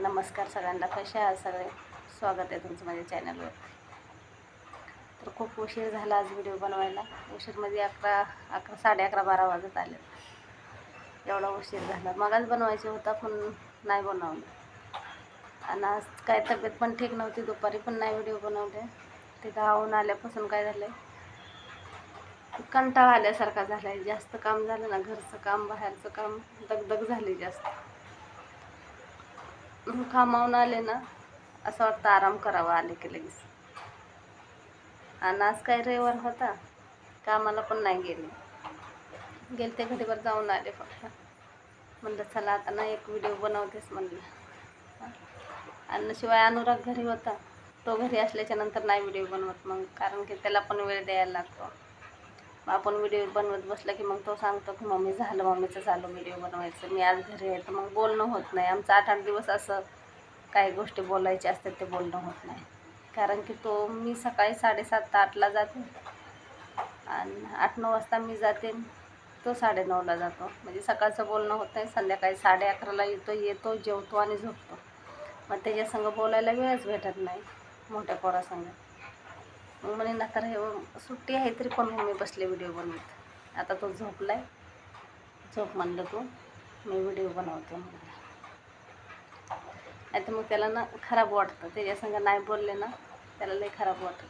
नमस्कार सगळ्यांना कसे आहात सगळे? स्वागत आहे तुमचं माझ्या चॅनलवर तर खूप उशीर झाला आज व्हिडिओ बनवायला. उशीरमध्ये अकरा अकरा साडे अकरा बारा वाजत आले. एवढा उशीर झाला. मगाच बनवायचे होता पण नाही बनवलं. आणि आज काय तब्येत पण ठीक नव्हती दुपारी पण नाही व्हिडिओ बनवले. ते धावून आल्यापासून काय झालं आहे कंटाळा आल्यासारखा झाला आहे जास्त काम झालं ना घरचं काम बाहेरचं काम दगदग झाली जास्त. कामावून आले ना असं वाटतं आराम करावा आले की लगेच. आणि आज काय रविवार होता कामाला पण नाही गेले. गेले ते घरीवर जाऊन आले फक्त. म्हणलं चला आता ना एक व्हिडिओ बनवतेस म्हणलं. आणि शिवाय अनुराग घरी होता. तो घरी असल्याच्या नंतर नाही व्हिडिओ बनवत मग कारण की त्याला पण वेळ द्यायला लागतो. आपण व्हिडिओ बनवत बसला की मग तो सांगतो की मम्मी झालं मम्मीचं झालं व्हिडिओ बनवायचं. मी आज घरी आहे तर मग बोलणं होत नाही. आमचं आठ आठ दिवस असं काही गोष्टी बोलायच्या असतात ते बोलणं होत नाही. कारण की तो मी सकाळी साडेसात आठला जाते आणि आठ नऊ वाजता मी जाते तो साडेनऊला जातो. म्हणजे सकाळचं बोलणं होत नाही संध्याकाळी साडे अकराला येतो येतो जेवतो आणि झोपतो. मग त्याच्यासंग बोलायला वेळच भेटत नाही मोठ्या पोरासंग. मग म्हणे ना तर हे सुट्टी आहे तरी पण मग मी बसले व्हिडिओ बनवत. आता तो झोपला आहे झोप म्हणलं तू मी व्हिडिओ बनवतो म्हणलं. नाही तर मग त्याला ना खराब वाटतं. त्याच्यासंग नाही बोलले ना त्याला लई खराब वाटतं.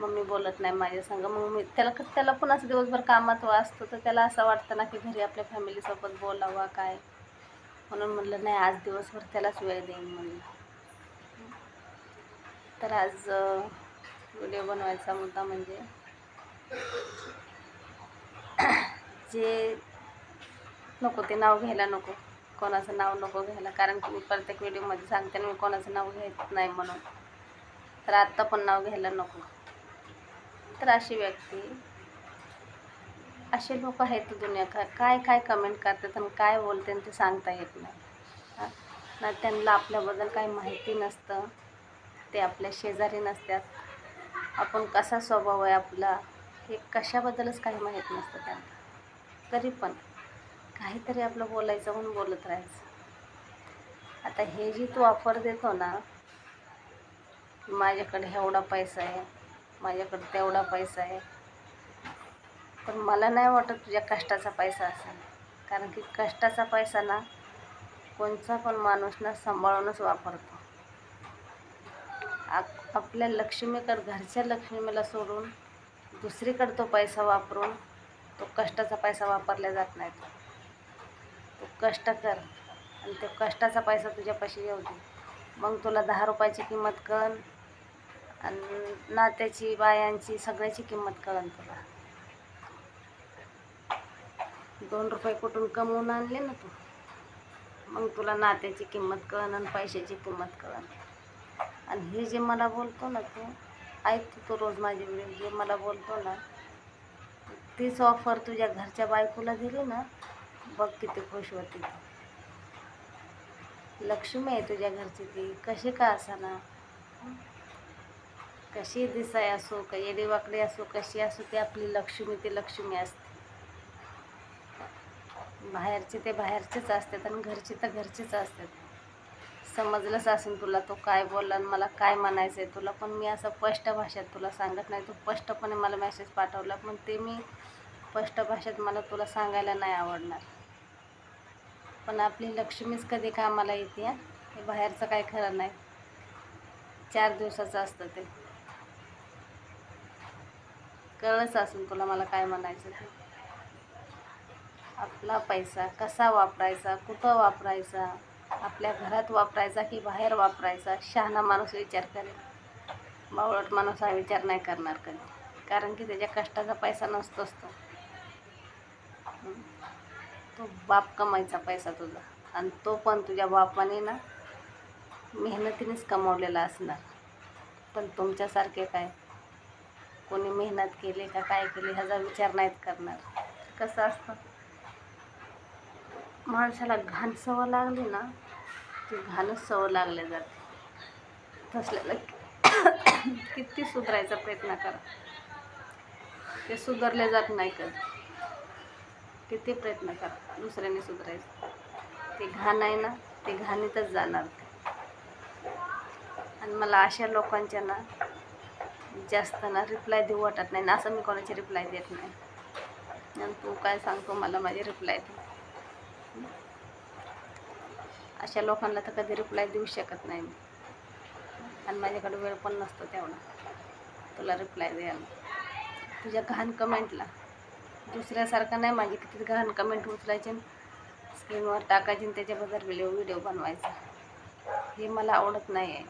मग मी बोलत नाही माझ्यासंग मग मी त्याला त्याला पण असं दिवसभर कामात असतो तर त्याला असं वाटतं ना की घरी आपल्या फॅमिलीसोबत बोलावा काय. म्हणून म्हणलं नाही आज दिवसभर त्यालाच वेळ देईन म्हणलं. तर आज व्हिडिओ बनवायचा मुद्दा म्हणजे जे नको ते नाव घ्यायला नको. कोणाचं नाव नको घ्यायला. कारण की मी प्रत्येक व्हिडिओमध्ये सांगते मी कोणाचं नाव घेत नाही म्हणून. तर आत्ता पण नाव घ्यायला नको. तर अशी व्यक्ती असे लोक आहेत दुनिया. का काय काय कमेंट करतात आणि काय बोलते ते सांगता येत नाही. ना त्यांना आपल्याबद्दल काही माहिती नसतं. ते आपल्या शेजारी नसतात. आपण कसा स्वभाव आहे आपला हे कशाबद्दलच काही माहीत नसतं त्यांना. तरी पण काहीतरी आपलं बोलायचं म्हणून बोलत राहायचं. आता हे जी तू ऑफर देतो ना माझ्याकडे एवढा पैसा आहे माझ्याकडे तेवढा पैसा आहे पण मला नाही वाटत तुझ्या कष्टाचा पैसा असेल. कारण की कष्टाचा पैसा ना कोणचा पण माणूस ना सांभाळूनच वापरतो. आप आपल्या लक्ष्मीकर घरच्या लक्ष्मीला सोडून दुसरीकडं तो पैसा वापरून तो कष्टाचा पैसा वापरला जात नाही तो. तू कष्ट कर आणि तो कष्टाचा पैसा तुझ्यापाशी येऊ दे. मग तुला दहा रुपयाची किंमत कळन आणि नात्याची बायांची सगळ्याची किंमत कळन तुला. दोन रुपये कुठून कमवून आणले ना तू? मग तुला नात्याची किंमत कळन आणि पैशाची किंमत कळन. आणि हे जे मला बोलतो ना तू ऐकतो तो रोज माझे व्हिडिओ जे मला बोलतो ना तीच ऑफर तुझ्या घरच्या बायकोला दिली ना बघ किती खुश होती लक्ष्मी आहे तुझ्या घरची ती. कशी का ना कशी दिसाय असो का येडीवाकडी असो कशी असो ती आपली लक्ष्मी ती लक्ष्मी असते. बाहेरचे ते बाहेरचेच असतात आणि घरचे तर घरचेच असतात. समजलंच असेल तुला तो काय बोलला आणि मला काय म्हणायचं आहे तुला. पण मी असं स्पष्ट भाषेत तुला सांगत नाही. तू स्पष्टपणे मला मेसेज पाठवला. पण ते मी स्पष्ट भाषेत मला तुला सांगायला नाही आवडणार. पण आपली लक्ष्मीच कधी कामाला येते हे? बाहेरचं काय खरं नाही. चार दिवसाचं असतं ते. कळलंच असेल तुला मला काय म्हणायचं ते. आपला पैसा कसा वापरायचा कुठं वापरायचा? आपल्या घरात वापरायचा की बाहेर वापरायचा शहाणा माणूस विचार करेल. बावळट माणूस हा विचार नाही करणार कधी. कारण की त्याच्या कष्टाचा पैसा नसतोच तो तो बाप कमायचा पैसा तुझा. आणि तो पण तुझ्या बापाने ना मेहनतीनेच कमावलेला असणार. पण तुमच्यासारखे काय? कोणी मेहनत केली का काय केली ह्याचा विचार नाहीत करणार. कसं असतं? माणसाला घाण सवय लागली ना ते घाणच सवय लागल्या जाते. तसल्याला किती सुधारायचा प्रयत्न करा. ते सुधारले जात नाही कधी. किती प्रयत्न करा. दुसऱ्याने सुधारायचं. ते घाण आहे ना ते घाणीतच जाणार. आणि मला अशा लोकांच्या ना जास्त ना रिप्लाय देऊ वाटत नाही. ना असं मी कोणाची रिप्लाय देत नाही. आणि तू काय सांगतो मला माझी रिप्लाय दे. अशा लोकांना तर कधी रिप्लाय देऊ शकत नाही मी. आणि माझ्याकडे वेळ पण नसतो तेवढा. तुला रिप्लाय द्यायला. तुझ्या घाण कमेंटला दुसऱ्यासारखं नाही माझी किती घाण कमेंट उचलायचे. स्क्रीनवर टाकायचे आणि त्याच्याबद्दल व्हिडिओ व्हिडिओ बनवायचा. हे मला आवडत नाही आहे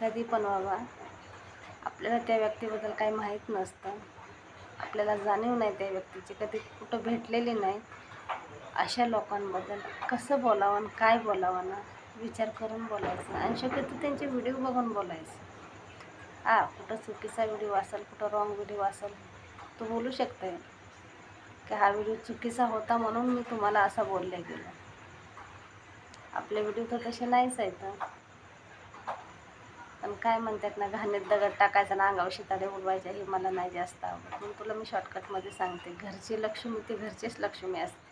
कधी पण बाबा आपल्याला त्या व्यक्तीबद्दल काही माहीत नसतं. आपल्याला जाणीव नाही त्या व्यक्तीची. कधी कुठं भेटलेली नाही. अशा लोकांबद्दल कसं बोलावं आणि काय बोलावं ना विचार करून बोलायचं. आणि शक्यतो त्यांचे व्हिडिओ बघून बोलायचं. हा कुठं चुकीचा व्हिडिओ असेल कुठं रॉंग व्हिडिओ असेल तू बोलू शकते. की हा व्हिडिओ चुकीचा होता म्हणून मी तुम्हाला असा बोलले गेलो. आपले व्हिडिओ तर तसे नाहीच आहेत. पण काय म्हणतात ना घाण्यात दगड टाकायचा ना अंगावर शिताडे उडवायच्या हे मला नाही जास्त आवडत. म्हणून तुला मी शॉर्टकटमध्ये सांगते घरची लक्ष्मी ती घरचीच लक्ष्मी असते.